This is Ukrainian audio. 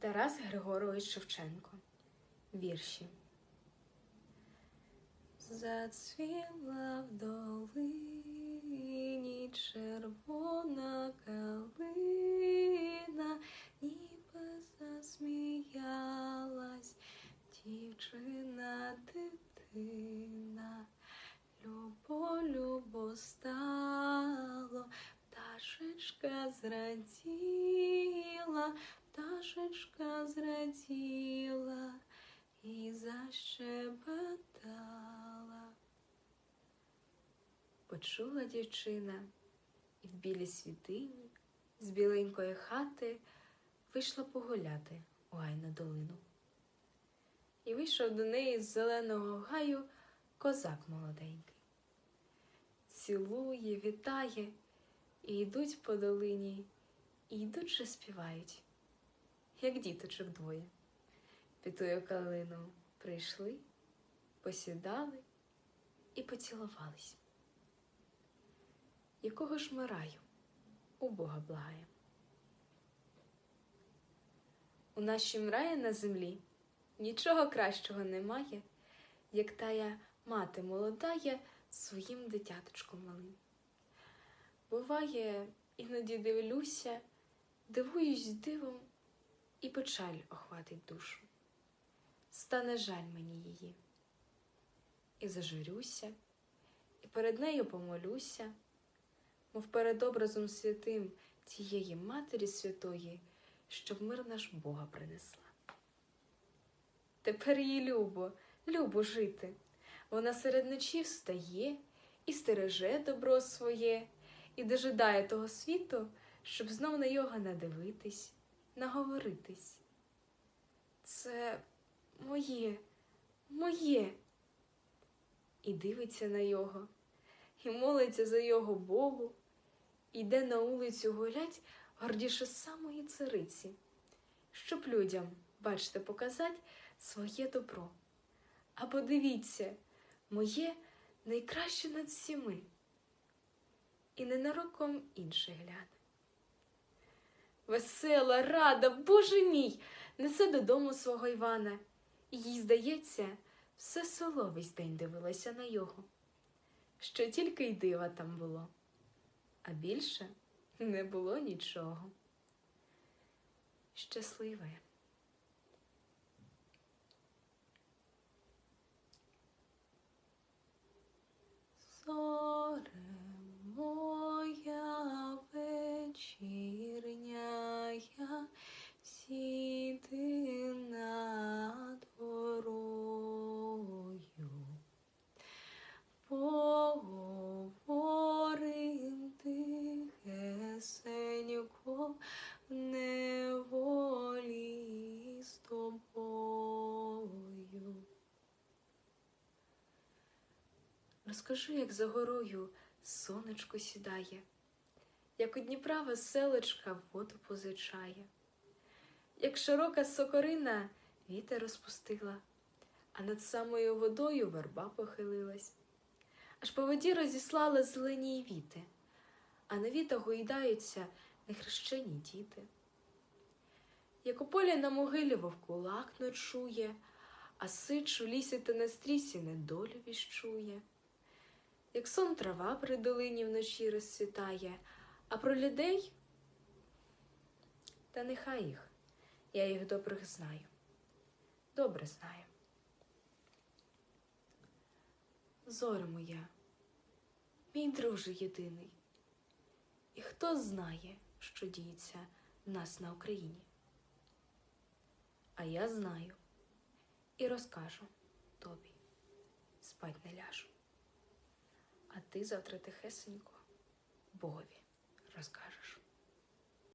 Тарас Григорович Шевченко. Вірші. Зацвіла в долині червона калина, ніби засміялась дівчина дитина. Любо, любо стало, пташечка зраділа, пташечка зраділа і защебетала. Почула дівчина, і в білій світині з біленької хати вийшла погуляти у гайну долину. І вийшов до неї з зеленого гаю козак молоденький. Цілує, вітає, і йдуть по долині, і йдучи співають, як діточок двоє. Під тою калину прийшли, посідали і поцілувались. Якого ж ми раю у Бога благає. У нашім раї на землі нічого кращого немає, як тая мати молодає своїм дитяточком малим. Буває, іноді дивлюся, дивуюсь дивом, і печаль охватить душу. Стане жаль мені її. І зажурюся, і перед нею помолюся, мов перед образом святим тієї Матері Святої, що в мир наш Бога принесла. Тепер їй любо, любо жити. Вона серед ночі встає і стереже добро своє, і дожидає того світу, щоб знов на його надивитись, наговоритись. Це моє, моє. І дивиться на його, і молиться за його Богу, і йде на вулицю гулять гордіше самої цариці, щоб людям, бачите, показать своє добро. А подивіться, моє найкраще над всіми, і ненароком інший гляне. Весела, рада, Боже мій, несе додому свого Івана, їй здається, все село весь день дивилося на його, що тільки й дива там було, а більше не було нічого. Щасливе. Зоре моя вечірня, сіди над горою, поговорим в неволі з тобою. Розкажи, як за горою сонечко сідає, як у Дніпра веселочка воду позичає, як широка сокорина вітер розпустила, а над самою водою верба похилилась, аж по воді розіслала зелені віти, а на вітах гойдаються нехрещені діти. Як у полі на могилі вовкулак ночує, а сич у лісі та на стрісі недолю віщує. Як сон трава при долині вночі розцвітає, а про людей та нехай їх, я їх добрих знаю, добре знаю. Зоре моя, мій друже єдиний, і хто знає, що діється в нас на Україні? А я знаю і розкажу тобі, спать не ляжу. А ти завтра тихесенько Богові розкажеш.